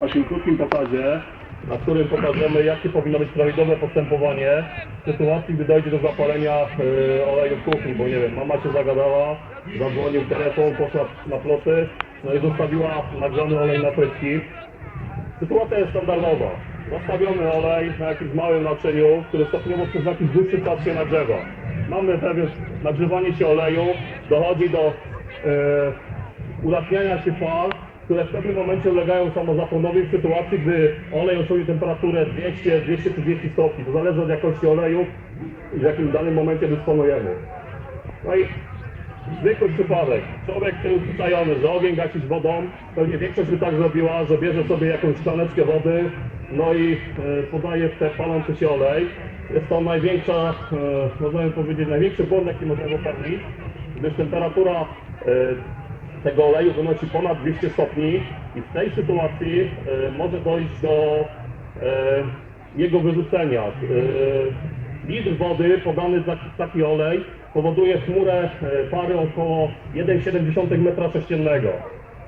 naszym krótkim pokazie, na którym pokażemy, jakie powinno być prawidłowe postępowanie w sytuacji, gdy dojdzie do zapalenia e, oleju w kuchni, bo nie wiem, mama się zagadała, zadzwonił telefon, poszła na ploty, no i zostawiła nagrzany olej na frytki. Sytuacja jest standardowa. Zostawiony olej na jakimś małym naczyniu, który stopniowo przez jakiś dłuższy czas się nagrzewa. Mamy pewien nagrzewanie się oleju, dochodzi do e, ulatniania się fal, które w pewnym momencie ulegają samozapłonowi w sytuacji, gdy olej osiągnie temperaturę 200-230 stopni. To zależy od jakości oleju w jakim danym momencie dysponujemy. No i zwykły przypadek. Człowiek przyzwyczajony, że ogień gasić wodą, pewnie większość by tak zrobiła, że bierze sobie jakąś szklaneczkę wody, no i e, podaje w te palący się olej. Jest to największa, e, można by powiedzieć, największy błąd, jaki możemy popełnić, gdyż temperatura e, tego oleju wynosi ponad 200 stopni i w tej sytuacji e, może dojść do e, jego wyrzucenia. E, litr wody podany za taki olej powoduje chmurę pary około 1,7 m3,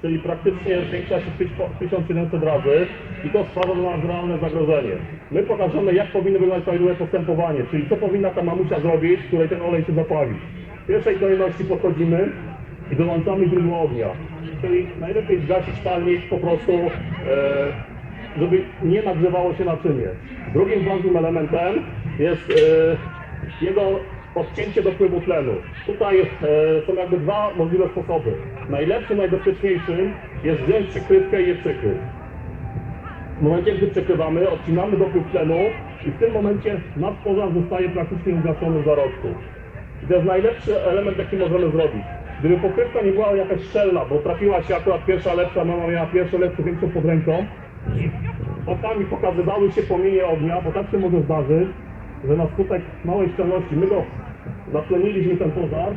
czyli praktycznie zwiększa się 1700 razy i to stwarza dla nas realne zagrożenie. My pokażemy, jak powinno wyglądać prawidłowe postępowanie, czyli co powinna ta mamusia zrobić, której ten olej się zapali. W pierwszej kolejności podchodzimy i dołączamy źródło ognia. Czyli najlepiej zgasić palnik po prostu, e, żeby nie nagrzewało się naczynie. Drugim ważnym elementem jest e, jego odcięcie dopływu tlenu. Tutaj e, są jakby dwa możliwe sposoby. Najlepszym, najbezpieczniejszym jest wziąć przykrywkę i je przykryć. W momencie, gdy przekrywamy, odcinamy dopływ tlenu i w tym momencie nasz pożar zostaje praktycznie ugaszony w zarodku. I to jest najlepszy element, jaki możemy zrobić. Gdyby pokrywka nie była jakaś szczelna, bo trafiła się akurat pierwsza lepsza, mama miała pierwszą lepszą, większą pod ręką i bokami pokazywały się płomienie ognia, bo tak się może zdarzyć, że na skutek małej szczelności my go zapleniliśmy ten pożar.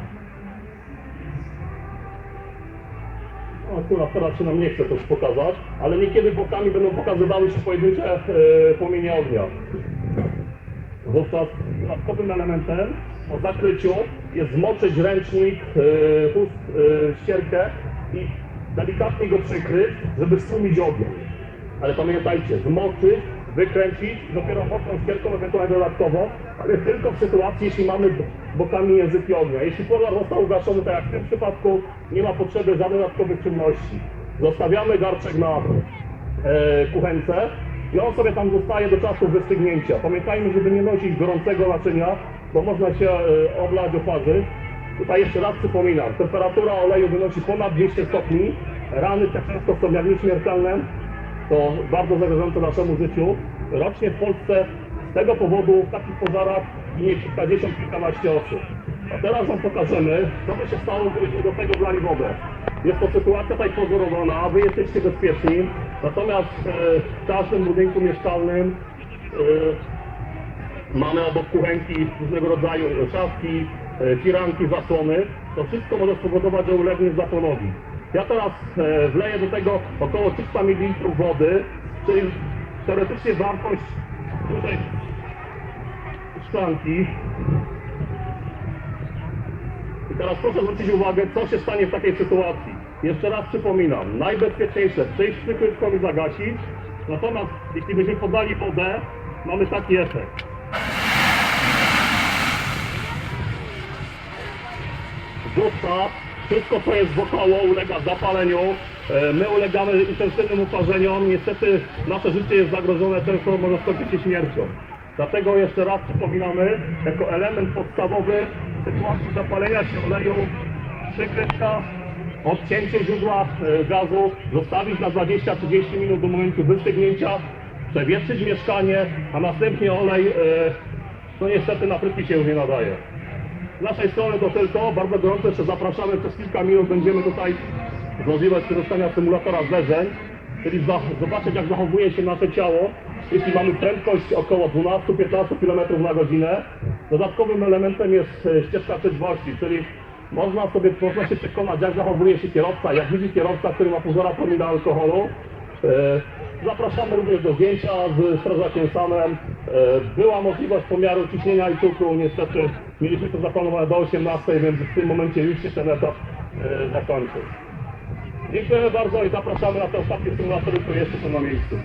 O, akurat teraz się nam nie chce to pokazać, ale niekiedy bokami będą pokazywały się pojedyncze e, płomienie ognia. Wówczas dodatkowym elementem po zakryciu zmoczyć ręcznik, e, chust, e, ścierkę i delikatnie go przykryć, żeby stłumić ogień. Ale pamiętajcie, zmoczyć, wykręcić, dopiero mokrą ścierką ewentualnie dodatkowo, ale tylko w sytuacji, jeśli mamy bokami języki ognia. Jeśli pożar został ugaszony, tak jak w tym przypadku, nie ma potrzeby żadnych dodatkowych czynności. Zostawiamy garczek na e, kuchence i on sobie tam zostaje do czasu wystygnięcia. Pamiętajmy, żeby nie nosić gorącego naczynia, bo można się e, oblać, oparzyć. Tutaj jeszcze raz przypominam, temperatura oleju wynosi ponad 200 stopni, rany te często są jak nieśmiertelne, to bardzo zagrażające naszemu życiu. Rocznie w Polsce z tego powodu w takich pożarach ginie kilkadziesiąt, kilkanaście osób. A teraz Wam pokażemy, co by się stało, gdybyśmy do tego wlali wodę. Jest to sytuacja tutaj pozorowana, Wy jesteście bezpieczni, natomiast e, w każdym budynku mieszkalnym e, mamy obok kuchenki różnego rodzaju szafki, e, firanki, zasłony. To wszystko może spowodować, że ulegnie zapłonowi. Ja teraz e, wleję do tego około 300 ml wody, czyli teoretycznie wartość tutaj szklanki. I teraz proszę zwrócić uwagę, co się stanie w takiej sytuacji. Jeszcze raz przypominam, najbezpieczniejsze przyjść z przykrywką i zagasić, natomiast jeśli byśmy podali wodę, mamy taki efekt. Zostaw, wszystko co jest wokoło ulega zapaleniu, e, my ulegamy intensywnym uparzeniom, niestety nasze życie jest zagrożone, często może skończyć się śmiercią. Dlatego jeszcze raz przypominamy, jako element podstawowy w sytuacji zapalenia się oleju, przykrywka, odcięcie źródła e, gazu, zostawić na 20-30 minut do momentu wystygnięcia, przewietrzyć mieszkanie, a następnie olej, e, no niestety na frytki się już nie nadaje. Z naszej strony to tylko. Bardzo gorąco jeszcze zapraszamy. Przez kilka minut będziemy tutaj możliwość korzystania z symulatora zderzeń, czyli zobaczyć jak zachowuje się nasze ciało, jeśli mamy prędkość około 12-15 km na godzinę. Dodatkowym elementem jest e, ścieżka trzeźwości, czyli można sobie można się przekonać jak zachowuje się kierowca, jak widzi kierowca, który ma półtora promila alkoholu. E, Zapraszamy również do zdjęcia z strażakiem Samem. E, Była możliwość pomiaru ciśnienia i cukru. Niestety mieliśmy to zaplanowane do 18, więc w tym momencie już się ten etap e, zakończył. Dziękujemy bardzo i zapraszamy na te ostatnie symulatory, które jeszcze są na miejscu.